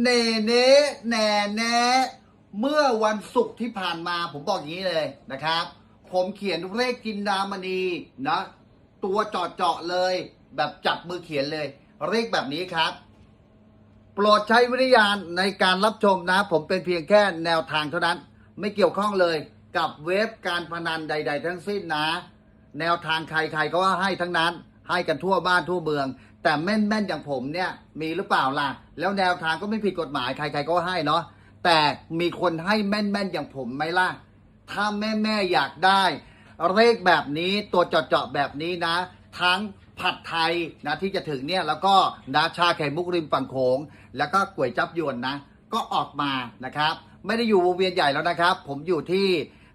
เนเนแหนแนเมื่อวันศุกร์ที่ผ่านมาผมบอกอย่างนี้เลยนะครับ ผมเขียนเลขกินดามณีนะ ตัวเจาะเจาะๆเลย แบบจับมือเขียนเลย เลขแบบนี้ครับ โปรดใช้วิทยาณในการรับชมนะ ผมเป็นเพียงแค่แนวทางเท่านั้น ไม่เกี่ยวข้องเลยกับเว็บการพนันใด ๆ ทั้งสิ้นนะ แนวทางใครๆก็ว่าให้ทั้งนั้น ให้กันทั่วบ้านทั่วเมือง แต่แม่นๆอย่างผมเนี่ยมีหรือเปล่าล่ะ แล้วแนวทางก็ไม่ผิดกฎหมายใครๆก็ให้เนาะแต่มีคนให้แม่นๆอย่างผมไหมล่ะ ถ้าแม่ๆอยากได้ เลขแบบนี้ตัวเจาะๆแบบนี้นะ ทั้งผัดไทยนะที่จะถึงเนี่ยแล้วก็นะชาไข่มุกริมฝั่งโขง แล้วก็ก๋วยจับยวนนะ ก็ออกมานะครับ ไม่ได้อยู่วงเวียนใหญ่แล้วนะครับ ผมอยู่ที่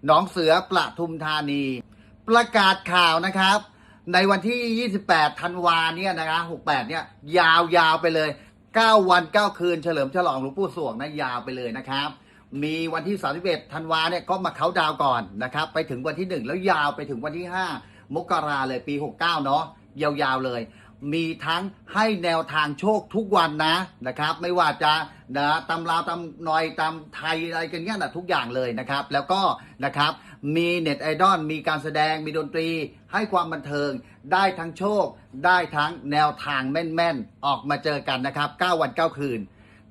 หนองเสือประทุมธานี ประกาศข่าวนะครับ ในวันที่ 28 ธันวาเนี่ยนะครับ68 เนี่ย ยาวๆไปเลย 9 วัน 9 คืนเฉลิมฉลองหลวงปู่สวงนะยาวไปเลยนะครับ มีวันที่ 31 ธันวาเนี่ยก็มาเขาดาวก่อนนะครับ ไปถึงวันที่ 1 แล้วยาวไปถึงวันที่ 5 มกราเลยปี 69 เนาะยาวๆเลย มีทั้งให้แนวทางโชคทุกวันนะนะครับ ไม่ว่าจะนะตำราวตำนอยตำไทยอะไรกันเงี้ยนะทุกอย่างเลยนะครับ แล้วก็นะครับมีเน็ตไอดอลมีการแสดงมีดนตรี ให้ความบันเทิง ได้ทั้งโชค ได้ทั้งแนวทางแม่นๆ ออกมาเจอกันนะครับ 9 วัน 9 คืน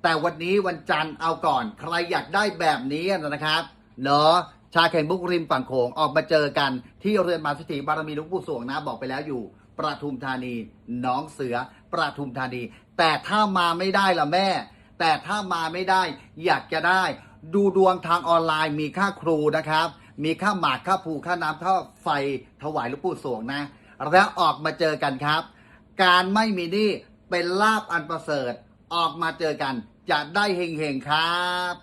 แต่วันนี้วันจันทร์เอาก่อน ใครอยากได้แบบนี้นะครับเนาะชาไข่มุกริมฝั่งโขงออกมาเจอกันที่เรือนมาสถิบารมีลวงปู่สวงนะบอกไปแล้วอยู่ ประทุมธานีน้องเสือประทุมธานี แต่ถ้ามาไม่ได้ล่ะแม่ แต่ถ้ามาไม่ได้อยากจะได้ ดูดวงทางออนไลน์มีค่าครูนะครับ มีค่าหมากค่าผูค่าน้ำค่าไฟถวายหลวงปู่สวงนะ แล้วออกมาเจอกันครับ การไม่มีหนี้เป็นลาบอันประเสริฐ ออกมาเจอกันจะได้เฮงๆครับ